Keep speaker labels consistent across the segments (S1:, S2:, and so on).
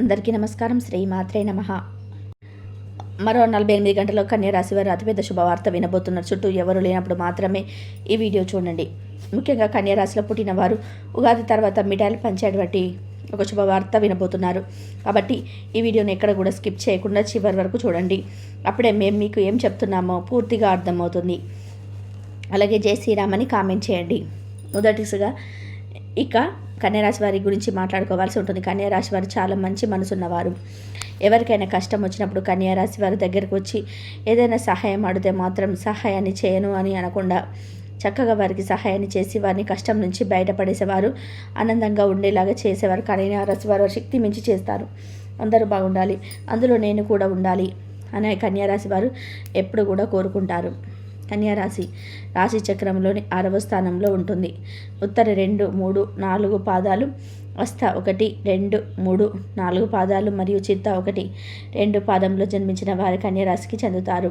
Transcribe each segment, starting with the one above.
S1: అందరికీ నమస్కారం. శ్రీ మాత్రే నమ. మరో నలభై ఎనిమిది గంటల్లో కన్యారాశి వారు అతిపెద్ద శుభవార్త వినబోతున్నారు. చుట్టూ ఎవరు లేనప్పుడు మాత్రమే ఈ వీడియో చూడండి. ముఖ్యంగా కన్యరాశిలో పుట్టిన వారు ఉగాది తర్వాత మిఠాయిలు పంచేటువంటి ఒక శుభవార్త వినబోతున్నారు. కాబట్టి ఈ వీడియోని ఎక్కడ కూడా స్కిప్ చేయకుండా చివరి వరకు చూడండి. అప్పుడే మేము మీకు ఏం చెప్తున్నామో పూర్తిగా అర్థమవుతుంది. అలాగే జై శ్రీరామ్ అని కామెంట్ చేయండి. మొదటిగా ఇక కన్యారాశి వారి గురించి మాట్లాడుకోవాల్సి ఉంటుంది. కన్యారాశి వారు చాలా మంచి మనసున్నవారు. ఎవరికైనా కష్టం వచ్చినప్పుడు కన్యారాశి వారి దగ్గరకు వచ్చి ఏదైనా సహాయం అడిగితే మాత్రం సహాయాన్ని చేయను అని అనకుండా చక్కగా వారికి సహాయాన్ని చేసి వారిని కష్టం నుంచి బయటపడేసేవారు ఆనందంగా ఉండేలాగా చేసేవారు. కన్యారాశి వారు శక్తి మించి చేస్తారు. అందరూ బాగుండాలి. అందులో నేను కూడా ఉండాలి అనే కన్యారాశి వారు ఎప్పుడు కూడా కోరుకుంటారు. కన్యారాశి రాశి చక్రంలోని ఆరవ స్థానంలో ఉంటుంది. ఉత్తర రెండు మూడు నాలుగు పాదాలు హస్త ఒకటి రెండు మూడు నాలుగు పాదాలు మరియు చిత్త ఒకటి రెండు పాదంలో జన్మించిన వారి కన్యారాశికి చెందుతారు.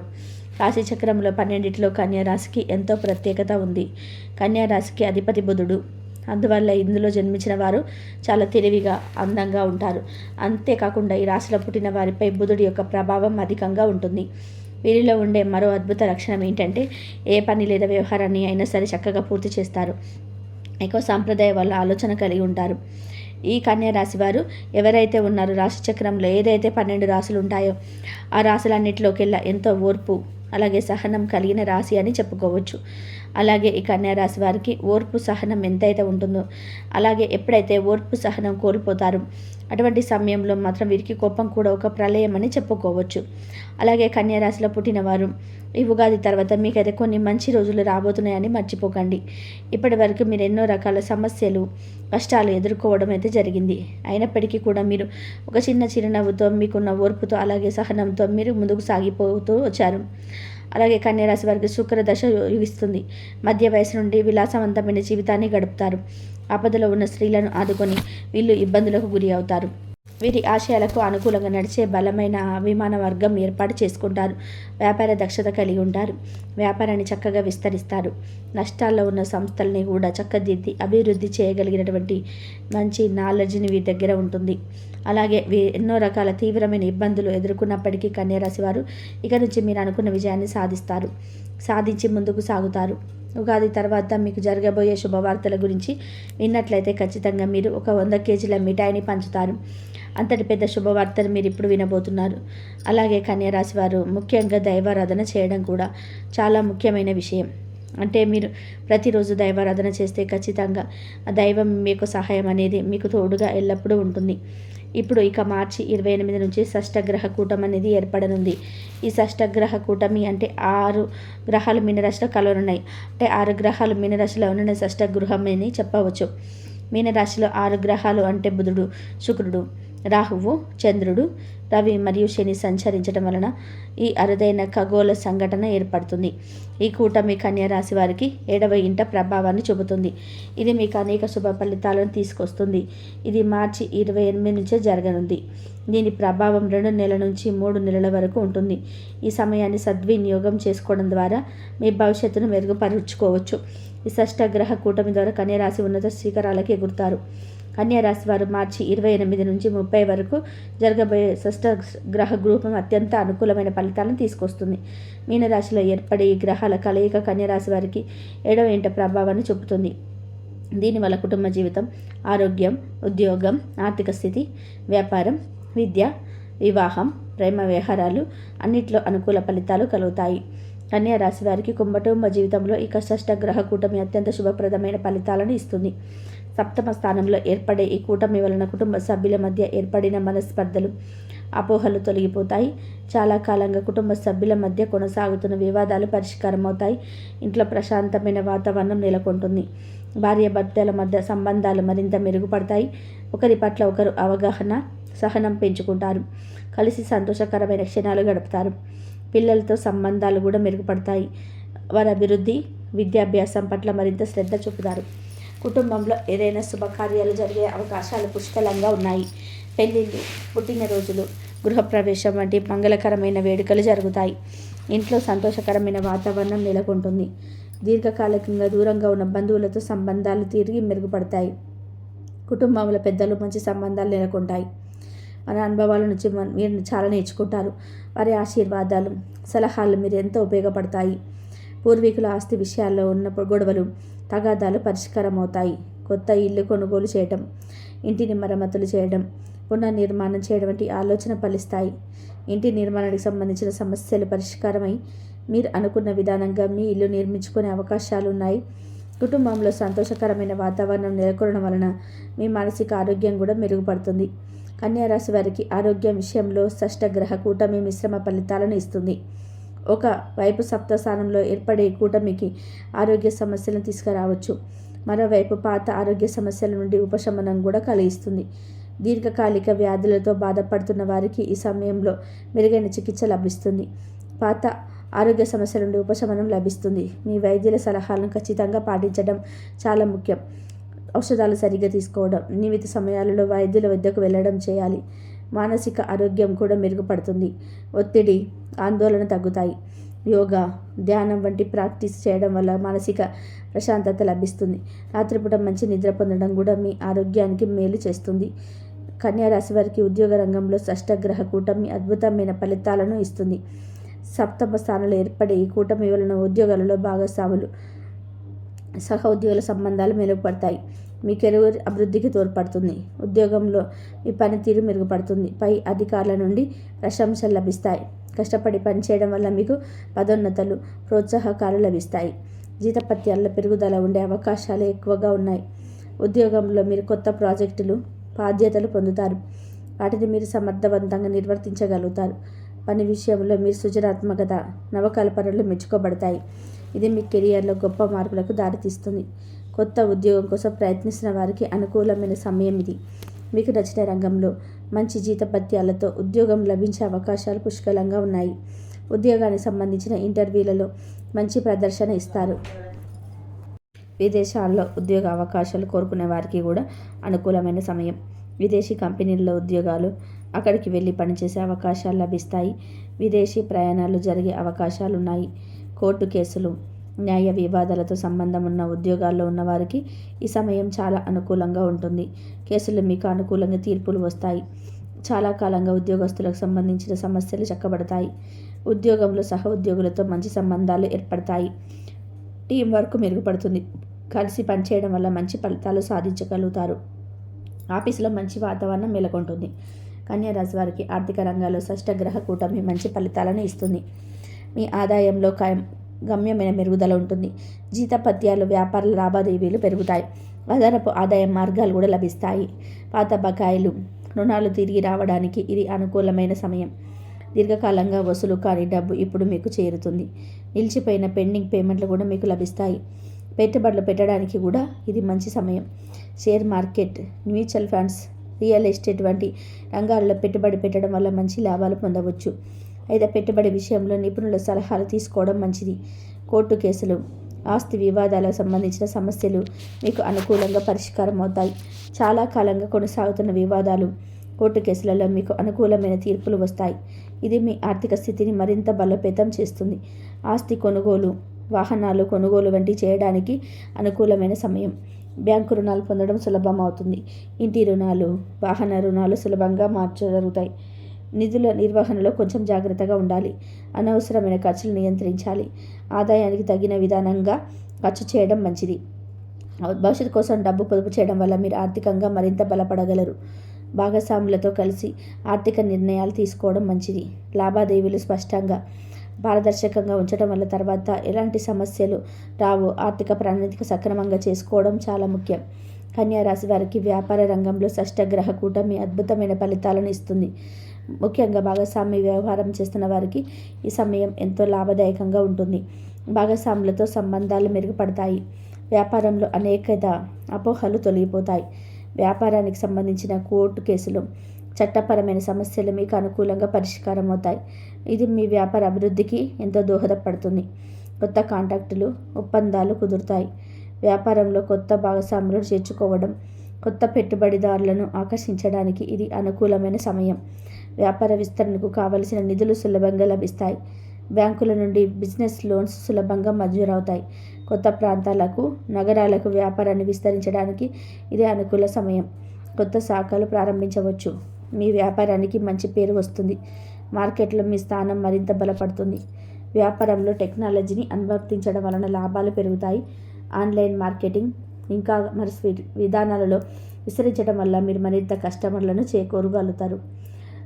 S1: రాశి చక్రంలో పన్నెండిట్లో కన్యారాశికి ఎంతో ప్రత్యేకత ఉంది. కన్యారాశికి అధిపతి బుధుడు. అందువల్ల ఇందులో జన్మించిన వారు చాలా తెలివిగా అందంగా ఉంటారు. అంతేకాకుండా ఈ రాశిలో పుట్టిన వారిపై బుధుడి యొక్క ప్రభావం అధికంగా ఉంటుంది. వీరిలో ఉండే మరో అద్భుత లక్షణం ఏంటంటే ఏ పని లేదా వ్యవహారాన్ని అయినా సరే చక్కగా పూర్తి చేస్తారు. ఎక్కువ సాంప్రదాయ వాళ్ళ ఆలోచన కలిగి ఉంటారు. ఈ కన్యా రాశి వారు ఎవరైతే ఉన్నారో రాశి చక్రంలో ఏదైతే పన్నెండు రాశులు ఉంటాయో ఆ రాశులన్నిటిలోకెల్లా ఎంతో ఓర్పు అలాగే సహనం కలిగిన రాశి అని చెప్పుకోవచ్చు. అలాగే ఈ కన్యా రాశి వారికి ఓర్పు సహనం ఎంతైతే ఉంటుందో అలాగే ఎప్పుడైతే ఓర్పు సహనం కోల్పోతారో అటువంటి సమయంలో మాత్రం వీరికి కోపం కూడా ఒక ప్రళయం అని చెప్పుకోవచ్చు. అలాగే కన్యారాశిలో పుట్టినవారు పుట్టిన వారు ఈ ఉగాది తర్వాత మీకైతే కొన్ని మంచి రోజులు రాబోతున్నాయని మర్చిపోకండి. ఇప్పటి వరకు మీరు ఎన్నో రకాల సమస్యలు కష్టాలు ఎదుర్కోవడం అయితే జరిగింది. అయినప్పటికీ కూడా మీరు ఒక చిన్న చిరునవ్వుతో మీకున్న ఓర్పుతో అలాగే సహనంతో మీరు ముందుకు సాగిపోతూ వచ్చారు. అలాగే కన్యరాశి వారికి శుక్ర దశ యుగిస్తుంది. మధ్య వయసు నుండి విలాసవంతమైన జీవితాన్ని గడుపుతారు. ఆపదలో ఉన్న స్త్రీలను ఆదుకొని వీళ్ళు ఇబ్బందులకు గురి అవుతారు. వీరి ఆశయాలకు అనుకూలంగా నడిచే బలమైన విమాన వర్గం ఏర్పాటు చేసుకుంటారు. వ్యాపార దక్షత కలిగి ఉంటారు. వ్యాపారాన్ని చక్కగా విస్తరిస్తారు. నష్టాల్లో ఉన్న సంస్థల్ని కూడా చక్కదిద్ది అభివృద్ధి చేయగలిగినటువంటి మంచి నాలెడ్జ్ని వీరి దగ్గర ఉంటుంది. అలాగే వీ ఎన్నో రకాల తీవ్రమైన ఇబ్బందులు ఎదుర్కొన్నప్పటికీ కన్యారాశి వారు ఇక నుంచి మీరు అనుకున్న విజయాన్ని సాధిస్తారు. సాధించి ముందుకు సాగుతారు. ఉగాది తర్వాత మీకు జరగబోయే శుభవార్తల గురించి విన్నట్లయితే ఖచ్చితంగా మీరు ఒక వంద కేజీల మిఠాయిని పంచుతారు. అంతటి పెద్ద శుభవార్తలు మీరు ఇప్పుడు వినబోతున్నారు. అలాగే కన్యరాశి వారు ముఖ్యంగా దైవారాధన చేయడం కూడా చాలా ముఖ్యమైన విషయం. అంటే మీరు ప్రతిరోజు దైవారాధన చేస్తే ఖచ్చితంగా దైవం మీకు సహాయం అనేది మీకు తోడుగా ఎల్లప్పుడూ ఉంటుంది. ఇప్పుడు ఇక మార్చి ఇరవై ఎనిమిది నుంచి షష్టగ్రహ కూటం అనేది ఏర్పడనుంది. ఈ షష్టగ్రహ కూటమి అంటే ఆరు గ్రహాలు మీనరాశిలో కలవనున్నాయి. అంటే ఆరు గ్రహాలు మీనరాశిలో ఉన్న షష్టగృహం అని చెప్పవచ్చు. మీనరాశిలో ఆరు గ్రహాలు అంటే బుధుడు శుక్రుడు రాహువు చంద్రుడు రవి మరియు శని సంచరించడం వలన ఈ అరుదైన ఖగోళ సంఘటన ఏర్పడుతుంది. ఈ కూటమి కన్యా రాశి వారికి ఏడవ ఇంట ప్రభావాన్ని చూపుతుంది. ఇది మీకు అనేక శుభ ఫలితాలను తీసుకొస్తుంది. ఇది మార్చి ఇరవై ఎనిమిది నుంచే జరగనుంది. దీని ప్రభావం రెండు నెలల నుంచి మూడు నెలల వరకు ఉంటుంది. ఈ సమయాన్ని సద్వినియోగం చేసుకోవడం ద్వారా మీ భవిష్యత్తును మెరుగుపరుచుకోవచ్చు. ఈ షష్టగ్రహ కూటమి ద్వారా కన్యా రాశి ఉన్నత శిఖరాలకు ఎగురుతారు. కన్యారాశి వారు మార్చి ఇరవై ఎనిమిది నుంచి ముప్పై వరకు జరగబోయే షష్ట గ్రహ గ్రూపం అత్యంత అనుకూలమైన ఫలితాలను తీసుకొస్తుంది. మీనరాశిలో ఏర్పడే ఈ గ్రహాల కలయిక కన్యరాశి వారికి ఏడవ ఇంట ప్రభావాన్ని చూపుతుంది. దీనివల్ల కుటుంబ జీవితం ఆరోగ్యం ఉద్యోగం ఆర్థిక స్థితి వ్యాపారం విద్య వివాహం ప్రేమ వ్యవహారాలు అన్నిట్లో అనుకూల ఫలితాలు కలుగుతాయి. కన్యా రాశి వారికి కుంభటుంబ జీవితంలో ఇక షష్ట గ్రహ కూటమి అత్యంత శుభప్రదమైన ఫలితాలను ఇస్తుంది. సప్తమ స్థానంలో ఏర్పడే ఈ కూటమి వలన కుటుంబ సభ్యుల మధ్య ఏర్పడిన మనస్పర్ధలు అపోహలు తొలగిపోతాయి. చాలా కాలంగా కుటుంబ సభ్యుల మధ్య కొనసాగుతున్న వివాదాలు పరిష్కారమవుతాయి. ఇంట్లో ప్రశాంతమైన వాతావరణం నెలకొంటుంది. భార్య భర్తల మధ్య సంబంధాలు మరింత మెరుగుపడతాయి. ఒకరి పట్ల ఒకరు అవగాహన సహనం పెంచుకుంటారు. కలిసి సంతోషకరమైన క్షణాలు గడుపుతారు. పిల్లలతో సంబంధాలు కూడా మెరుగుపడతాయి. వారి అభివృద్ధి విద్యాభ్యాసం పట్ల మరింత శ్రద్ధ చూపుతారు. కుటుంబంలో ఏదైనా శుభకార్యాలు జరిగే అవకాశాలు పుష్కలంగా ఉన్నాయి. పెళ్ళిళ్ళు పుట్టినరోజులు గృహప్రవేశం వంటి మంగళకరమైన వేడుకలు జరుగుతాయి. ఇంట్లో సంతోషకరమైన వాతావరణం నెలకొంటుంది. దీర్ఘకాలికంగా దూరంగా ఉన్న బంధువులతో సంబంధాలు తిరిగి మెరుగుపడతాయి. కుటుంబంలో పెద్దలు మంచి సంబంధాలు నెలకొంటాయి. మన అనుభవాల నుంచి మీరు చాలా నేర్చుకుంటారు. వారి ఆశీర్వాదాలు సలహాలు మీరు ఎంతో ఉపయోగపడతాయి. పూర్వీకుల ఆస్తి విషయాల్లో ఉన్న గొడవలు తగాదాలు పరిష్కారమవుతాయి. కొత్త ఇల్లు కొనుగోలు చేయడం ఇంటిని మరమ్మతులు చేయడం పునర్నిర్మాణం చేయడం వంటి ఆలోచన ఫలిస్తాయి. ఇంటి నిర్మాణానికి సంబంధించిన సమస్యలు పరిష్కారమై మీరు అనుకున్న విధానంగా మీ ఇల్లు నిర్మించుకునే అవకాశాలు ఉన్నాయి కుటుంబంలో సంతోషకరమైన వాతావరణం నెలకొనడం వలన మీ మానసిక ఆరోగ్యం కూడా మెరుగుపడుతుంది. కన్యారాశి వారికి ఆరోగ్యం విషయంలో షష్టగ్రహ కూటమి మిశ్రమ ఫలితాలను ఇస్తుంది. ఒక వైపు సప్త స్థానంలో ఏర్పడే కూటమికి ఆరోగ్య సమస్యలను తీసుకురావచ్చు. మరోవైపు పాత ఆరోగ్య సమస్యల నుండి ఉపశమనం కూడా కలిగిస్తుంది. దీర్ఘకాలిక వ్యాధులతో బాధపడుతున్న వారికి ఈ సమయంలో మెరుగైన చికిత్స లభిస్తుంది. పాత ఆరోగ్య సమస్యల నుండి ఉపశమనం లభిస్తుంది. మీ వైద్యుల సలహాలను ఖచ్చితంగా పాటించడం చాలా ముఖ్యం. ఔషధాలు సరిగ్గా తీసుకోవడం నియమిత సమయాలలో వైద్యుల వద్దకు వెళ్ళడం చేయాలి. మానసిక ఆరోగ్యం కూడా మెరుగుపడుతుంది. ఒత్తిడి ఆందోళన తగ్గుతాయి. యోగా ధ్యానం వంటి ప్రాక్టీస్ చేయడం వల్ల మానసిక ప్రశాంతత లభిస్తుంది. రాత్రిపూట మంచి నిద్ర పొందడం కూడా మీ ఆరోగ్యానికి మేలు చేస్తుంది. కన్యారాశి వారికి ఉద్యోగ రంగంలో షష్టగ్రహ కూటమి అద్భుతమైన ఫలితాలను ఇస్తుంది. సప్తమ స్థానంలో ఏర్పడే ఈ కూటమి వలన ఉద్యోగాలలో భాగస్వాములు సహ ఉద్యోగుల సంబంధాలు మెరుగుపడతాయి. మీ కెరీర్ అభివృద్ధికి తోడ్పడుతుంది. ఉద్యోగంలో మీ పనితీరు మెరుగుపడుతుంది. పై అధికారుల నుండి ప్రశంసలు లభిస్తాయి. కష్టపడి పనిచేయడం వల్ల మీకు పదోన్నతలు ప్రోత్సాహకాలు లభిస్తాయి. జీతపత్యాల్లో పెరుగుదల ఉండే అవకాశాలు ఎక్కువగా ఉన్నాయి. ఉద్యోగంలో మీరు కొత్త ప్రాజెక్టులు బాధ్యతలు పొందుతారు. వాటిని మీరు సమర్థవంతంగా నిర్వర్తించగలుగుతారు. పని విషయంలో మీ సృజనాత్మకత నవకల్పనలు మెచ్చుకోబడతాయి. ఇది మీ కెరియర్లో గొప్ప మార్పులకు దారితీస్తుంది. కొత్త ఉద్యోగం కోసం ప్రయత్నిస్తున్న వారికి అనుకూలమైన సమయం ఇది. మీకు నచ్చిన రంగంలో మంచి జీతపత్యాలతో ఉద్యోగం లభించే అవకాశాలు పుష్కలంగా ఉన్నాయి. ఉద్యోగానికి సంబంధించిన ఇంటర్వ్యూలలో మంచి ప్రదర్శన ఇస్తారు. విదేశాల్లో ఉద్యోగ అవకాశాలు కోరుకునే వారికి కూడా అనుకూలమైన సమయం. విదేశీ కంపెనీల్లో ఉద్యోగాలు అక్కడికి వెళ్ళి పనిచేసే అవకాశాలు లభిస్తాయి. విదేశీ ప్రయాణాలు జరిగే అవకాశాలు ఉన్నాయి కోర్టు కేసులు న్యాయ వివాదాలతో సంబంధం ఉన్న ఉద్యోగాల్లో ఉన్నవారికి ఈ సమయం చాలా అనుకూలంగా ఉంటుంది. కేసులు మీకు అనుకూలంగా తీర్పులు వస్తాయి. చాలా కాలంగా ఉద్యోగస్తులకు సంబంధించిన సమస్యలు చక్కబడతాయి. ఉద్యోగంలో సహ ఉద్యోగులతో మంచి సంబంధాలు ఏర్పడతాయి. టీం వర్క్ మెరుగుపడుతుంది. కలిసి పనిచేయడం వల్ల మంచి ఫలితాలు సాధించగలుగుతారు. ఆఫీసులో మంచి వాతావరణం నెలకొంటుంది. కన్యారాశి వారికి ఆర్థిక రంగాల్లో షష్టగ్రహ కూటమి మంచి ఫలితాలను ఇస్తుంది. మీ ఆదాయంలో గమ్యమైన మెరుగుదల ఉంటుంది. జీతపత్యాలు వ్యాపార లావాదేవీలు పెరుగుతాయి. అదనపు ఆదాయ మార్గాలు కూడా లభిస్తాయి. పాత బకాయిలు రుణాలు తిరిగి రావడానికి ఇది అనుకూలమైన సమయం. దీర్ఘకాలంగా వసూలు కాని డబ్బు ఇప్పుడు మీకు చేరుతుంది. నిలిచిపోయిన పెండింగ్ పేమెంట్లు కూడా మీకు లభిస్తాయి. పెట్టుబడులు పెట్టడానికి కూడా ఇది మంచి సమయం. Share market mutual funds real estate వంటి రంగాల్లో పెట్టుబడి పెట్టడం వల్ల మంచి లాభాలు పొందవచ్చు. అయితే పెట్టుబడి విషయంలో నిపుణుల సలహాలు తీసుకోవడం మంచిది. కోర్టు కేసులు ఆస్తి వివాదాలకు సంబంధించిన సమస్యలు మీకు అనుకూలంగా పరిష్కారం అవుతాయి. చాలా కాలంగా కొనసాగుతున్న వివాదాలు కోర్టు కేసులలో మీకు అనుకూలమైన తీర్పులు వస్తాయి. ఇది మీ ఆర్థిక స్థితిని మరింత బలోపేతం చేస్తుంది. ఆస్తి కొనుగోలు వాహనాలు కొనుగోలు వంటి చేయడానికి అనుకూలమైన సమయం. బ్యాంకు రుణాలు పొందడం సులభం అవుతుంది. ఇంటి రుణాలు వాహన రుణాలు సులభంగా మార్చగలుగుతాయి. నిధుల నిర్వహణలో కొంచెం జాగ్రత్తగా ఉండాలి. అనవసరమైన ఖర్చులు నియంత్రించాలి. ఆదాయానికి తగిన విధానంగా ఖర్చు చేయడం మంచిది. భవిష్యత్తు కోసం డబ్బు పొదుపు చేయడం వల్ల మీరు ఆర్థికంగా మరింత బలపడగలరు. భాగస్వాములతో కలిసి ఆర్థిక నిర్ణయాలు తీసుకోవడం మంచిది. లావాదేవీలు స్పష్టంగా పారదర్శకంగా ఉంచడం వల్ల తర్వాత ఎలాంటి సమస్యలు రావు ఆర్థిక ప్రణాళిక సక్రమంగా చేసుకోవడం చాలా ముఖ్యం. కన్యా రాశి వారికి వ్యాపార రంగంలో షష్టగ్రహ కూటమి అద్భుతమైన ఫలితాలను ఇస్తుంది. ముఖ్యంగా భాగస్వామి వ్యవహారం చేస్తున్న వారికి ఈ సమయం ఎంతో లాభదాయకంగా ఉంటుంది. భాగస్వాములతో సంబంధాలు మెరుగుపడతాయి. వ్యాపారంలో అనేక అపోహలు తొలగిపోతాయి. వ్యాపారానికి సంబంధించిన కోర్టు కేసులు చట్టపరమైన సమస్యలు మీకు అనుకూలంగా పరిష్కారం అవుతాయి. ఇది మీ వ్యాపార అభివృద్ధికి ఎంతో దోహదపడుతుంది. కొత్త కాంటాక్టులు ఒప్పందాలు కుదురుతాయి. వ్యాపారంలో కొత్త భాగస్వాములు చేర్చుకోవడం కొత్త పెట్టుబడిదారులను ఆకర్షించడానికి ఇది అనుకూలమైన సమయం. వ్యాపార విస్తరణకు కావలసిన నిధులు సులభంగా లభిస్తాయి. బ్యాంకుల నుండి బిజినెస్ లోన్స్ సులభంగా మంజూరవుతాయి. కొత్త ప్రాంతాలకు నగరాలకు వ్యాపారాన్ని విస్తరించడానికి ఇది అనుకూల సమయం. కొత్త శాఖలు ప్రారంభించవచ్చు. మీ వ్యాపారానికి మంచి పేరు వస్తుంది. మార్కెట్లో మీ స్థానం మరింత బలపడుతుంది. వ్యాపారంలో టెక్నాలజీని అనువర్తించడం వలన లాభాలు పెరుగుతాయి. ఆన్లైన్ మార్కెటింగ్ ఇంకా మరి విధానాలలో విస్తరించడం వల్ల మీరు మరింత కస్టమర్లను చేకూరగలుగుతారు.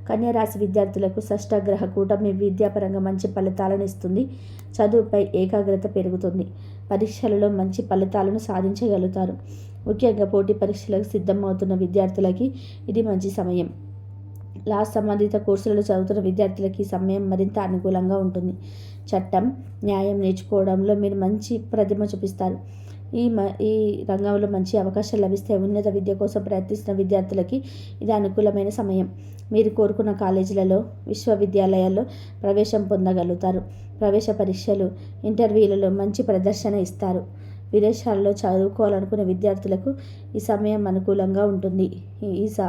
S1: కన్యరాశి విద్యార్థులకు షష్ఠగ్రహ కూటమి విద్యాపరంగా మంచి ఫలితాలను ఇస్తుంది. చదువుపై ఏకాగ్రత పెరుగుతుంది. పరీక్షలలో మంచి ఫలితాలను సాధించగలుగుతారు. ముఖ్యంగా పోటీ పరీక్షలకు సిద్ధమవుతున్న విద్యార్థులకి ఇది మంచి సమయం. లా సంబంధిత కోర్సులలో చదువుతున్న విద్యార్థులకి ఈ సమయం మరింత అనుకూలంగా ఉంటుంది. చట్టం న్యాయం నేర్చుకోవడంలో మీరు మంచి ప్రతిమ చూపిస్తారు. ఈ మ ఈ రంగంలో మంచి అవకాశాలు లభిస్తాయి ఉన్నత విద్య కోసం ప్రయత్నిస్తున్న విద్యార్థులకి ఇది అనుకూలమైన సమయం. మీరు కోరుకున్న కాలేజీలలో విశ్వవిద్యాలయాల్లో ప్రవేశం పొందగలుగుతారు. ప్రవేశ పరీక్షలు ఇంటర్వ్యూలలో మంచి ప్రదర్శన ఇస్తారు. విదేశాల్లో చదువుకోవాలనుకునే విద్యార్థులకు ఈ సమయం అనుకూలంగా ఉంటుంది. ఈ ఈసా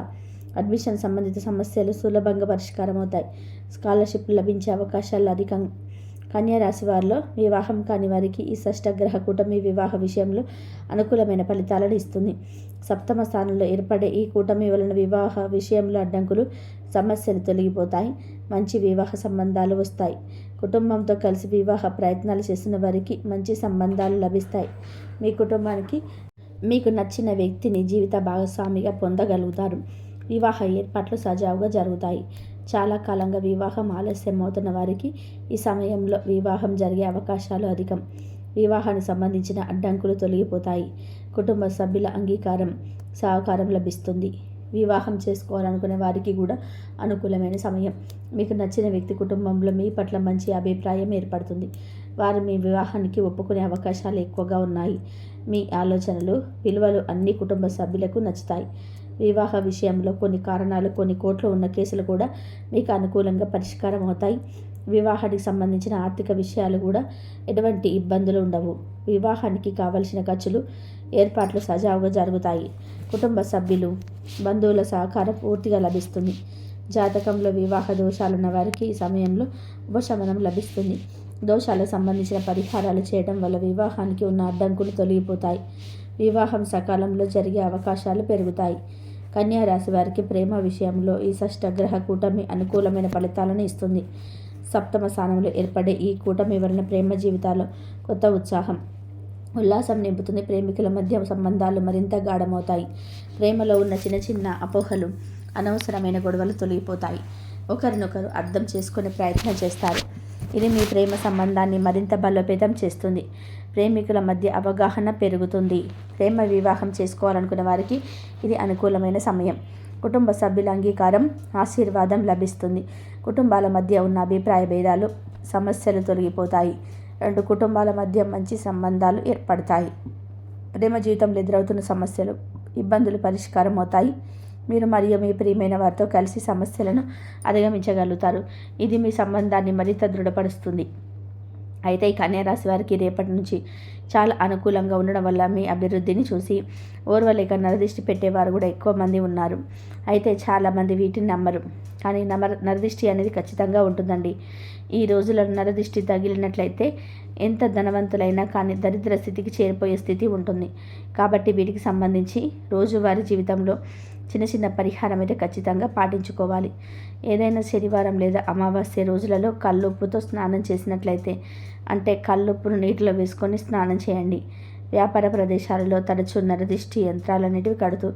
S1: అడ్మిషన్ సంబంధిత సమస్యలు సులభంగా పరిష్కారం అవుతాయి స్కాలర్షిప్ లభించే అవకాశాలు అధికం కన్యారాశి వారిలో వివాహం కాని వారికి ఈ షష్టగ్రహ కూటమి వివాహ విషయంలో అనుకూలమైన ఫలితాలను ఇస్తుంది. సప్తమ స్థానంలో ఏర్పడే ఈ కూటమి వలన వివాహ విషయంలో అడ్డంకులు సమస్యలు తొలగిపోతాయి. మంచి వివాహ సంబంధాలు వస్తాయి. కుటుంబంతో కలిసి వివాహ ప్రయత్నాలు చేసిన వారికి మంచి సంబంధాలు లభిస్తాయి. మీ కుటుంబానికి మీకు నచ్చిన వ్యక్తిని జీవిత భాగస్వామిగా పొందగలుగుతారు. వివాహ ఏర్పాట్లు సజావుగా జరుగుతాయి. చాలా కాలంగా వివాహం ఆలస్యం అవుతున్న వారికి ఈ సమయంలో వివాహం జరిగే అవకాశాలు అధికం. వివాహానికి సంబంధించిన అడ్డంకులు తొలగిపోతాయి. కుటుంబ సభ్యుల అంగీకారం సహకారం లభిస్తుంది. వివాహం చేసుకోవాలనుకునే వారికి కూడా అనుకూలమైన సమయం. మీకు నచ్చిన వ్యక్తి కుటుంబంలో మీ పట్ల మంచి అభిప్రాయం ఏర్పడుతుంది. వారు మీ వివాహానికి ఒప్పుకునే అవకాశాలు ఎక్కువగా ఉన్నాయి. మీ ఆలోచనలు విలువలు అన్ని కుటుంబ సభ్యులకు నచ్చుతాయి. వివాహ విషయంలో కొన్ని కారణాలు కొన్ని కోట్లు ఉన్న కేసులు కూడా మీకు అనుకూలంగా పరిష్కారం అవుతాయి. వివాహానికి సంబంధించిన ఆర్థిక విషయాలు కూడా ఎటువంటి ఇబ్బందులు ఉండవు. వివాహానికి కావలసిన ఖర్చులు ఏర్పాట్లు సజావుగా జరుగుతాయి. కుటుంబ సభ్యులు బంధువుల సహకారం పూర్తిగా లభిస్తుంది. జాతకంలో వివాహ దోషాలున్న వారికి ఈ సమయంలో ఉపశమనం లభిస్తుంది. దోషాలకు సంబంధించిన పరిహారాలు చేయడం వల్ల వివాహానికి ఉన్న అడ్డంకులు తొలగిపోతాయి. వివాహం సకాలంలో జరిగే అవకాశాలు పెరుగుతాయి. కన్యా రాశి వారికి ప్రేమ విషయంలో ఈ షష్టగ్రహ కూటమి అనుకూలమైన ఫలితాలను ఇస్తుంది. సప్తమ స్థానంలో ఏర్పడే ఈ కూటమి వలన ప్రేమ జీవితాల్లో కొత్త ఉత్సాహం ఉల్లాసం నింపుతుంది. ప్రేమికుల మధ్య సంబంధాలు మరింత గాఢమవుతాయి. ప్రేమలో ఉన్న చిన్న చిన్న అపోహలు అనవసరమైన గొడవలు తొలగిపోతాయి. ఒకరినొకరు అర్థం చేసుకునే ప్రయత్నం చేస్తారు. ఇది మీ ప్రేమ సంబంధాన్ని మరింత బలోపేతం చేస్తుంది. ప్రేమికుల మధ్య అవగాహన పెరుగుతుంది. ప్రేమ వివాహం చేసుకోవాలనుకునే వారికి ఇది అనుకూలమైన సమయం. కుటుంబ సభ్యుల అంగీకారం ఆశీర్వాదం లభిస్తుంది. కుటుంబాల మధ్య ఉన్న అభిప్రాయ భేదాలు సమస్యలు తొలగిపోతాయి. రెండు కుటుంబాల మధ్య మంచి సంబంధాలు ఏర్పడతాయి. ప్రేమ జీవితంలో ఎదురవుతున్న సమస్యలు ఇబ్బందులు పరిష్కారం అవుతాయి మీరు మరియు మీ ప్రియమైన వారితో కలిసి సమస్యలను అధిగమించగలుగుతారు. ఇది మీ సంబంధాన్ని మరింత దృఢపరుస్తుంది. అయితే ఈ కన్యారాశి వారికి రేపటి నుంచి చాలా అనుకూలంగా ఉండడం వల్ల మీ అభివృద్ధిని చూసి ఓర్వలేక నరదిష్టి పెట్టేవారు కూడా ఎక్కువ మంది ఉన్నారు. అయితే చాలామంది వీటిని నమ్మరు. కానీ నమర నరదిష్టి అనేది ఖచ్చితంగా ఉంటుందండి. ఈ రోజులలో నరదిష్టి తగిలినట్లయితే ఎంత ధనవంతులైనా కానీ దరిద్ర స్థితికి చేరిపోయే స్థితి ఉంటుంది. కాబట్టి వీటికి సంబంధించి రోజువారీ జీవితంలో చిన్న చిన్న పరిహారం అయితే ఖచ్చితంగా పాటించుకోవాలి. ఏదైనా శనివారం లేదా అమావాస్య రోజులలో కల్లుప్పుతో స్నానం చేసినట్లయితే అంటే కల్లుప్పును నీటిలో వేసుకొని స్నానం చేయండి. వ్యాపార ప్రదేశాలలో తరచూ నరదిష్టి యంత్రాలన్నిటివి కడుతూ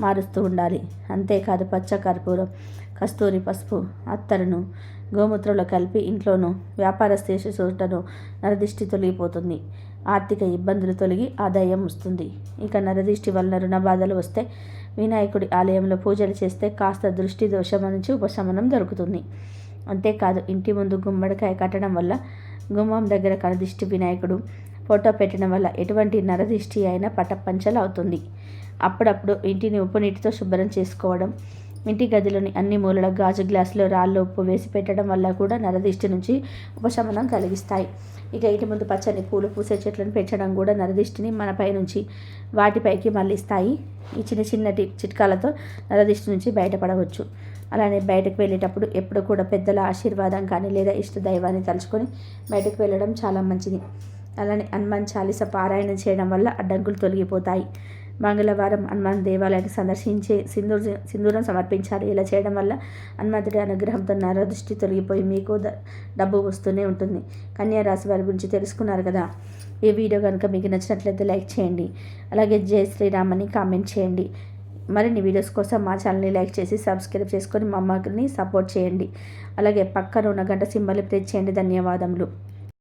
S1: మారుస్తూ ఉండాలి. అంతేకాదు పచ్చ కర్పూరం కస్తూరి పసుపు అత్తరును గోమూత్రంలో కలిపి ఇంట్లోనూ వ్యాపార శేష చోటను నరదిష్టి తొలగిపోతుంది. ఆర్థిక ఇబ్బందులు తొలగి ఆదాయం వస్తుంది. ఇక నరదిష్టి వలన రుణ బాధలు వస్తే వినాయకుడి ఆలయంలో పూజలు చేస్తే కాస్త దృష్టి దోషం నుంచి ఉపశమనం దొరుకుతుంది. అంతేకాదు ఇంటి ముందు గుమ్మడికాయ కట్టడం వల్ల గుమ్మం దగ్గర కనదిష్టి వినాయకుడు ఫోటో పెట్టడం వల్ల ఎటువంటి నరదిష్టి అయినా పటపంచలు అవుతుంది అప్పుడప్పుడు ఇంటిని ఉప్పు నీటితో శుభ్రం చేసుకోవడం ఇంటి గదిలోని అన్ని మూలల గాజు గ్లాసులో రాళ్ళు ఉప్పు వేసి పెట్టడం వల్ల కూడా నరదిష్టి నుంచి ఉపశమనం కలిగిస్తాయి. ఇక ఇంటి ముందు పచ్చని పూలు పూసే చెట్లను పెంచడం కూడా నరదిష్టిని మనపై నుంచి వాటిపైకి మళ్ళిస్తాయి. ఈ చిన్న చిన్నటి చిట్కాలతో నరదిష్టి నుంచి బయటపడవచ్చు. అలానే బయటకు వెళ్ళేటప్పుడు ఎప్పుడు కూడా పెద్దల ఆశీర్వాదం కానీ లేదా ఇష్ట దైవాన్ని తలుచుకొని బయటకు వెళ్ళడం చాలా మంచిది. అలానే హనుమాన్ చాలీస పారాయణం చేయడం వల్ల అడ్డంకులు తొలగిపోతాయి. మంగళవారం హనుమాన్ దేవాలయాన్ని సందర్శించి సింధూర సింధూరం సమర్పించాలి ఇలా చేయడం వల్ల హనుమంతుడి అనుగ్రహంతో నరదృష్టి తొలగిపోయి మీకు డబ్బు వస్తూనే ఉంటుంది. కన్యా రాశి వారి గురించి తెలుసుకున్నారు కదా? ఈ వీడియో కనుక మీకు నచ్చినట్లయితే లైక్ చేయండి. అలాగే జై శ్రీరామ్ అని కామెంట్ చేయండి. మరిన్ని వీడియోస్ కోసం మా ఛానల్ని లైక్ చేసి సబ్స్క్రైబ్ చేసుకొని మా అమ్మని సపోర్ట్ చేయండి. అలాగే పక్కన ఉన్న గంట సింబల్ని ప్రెస్ చేయండి. ధన్యవాదములు.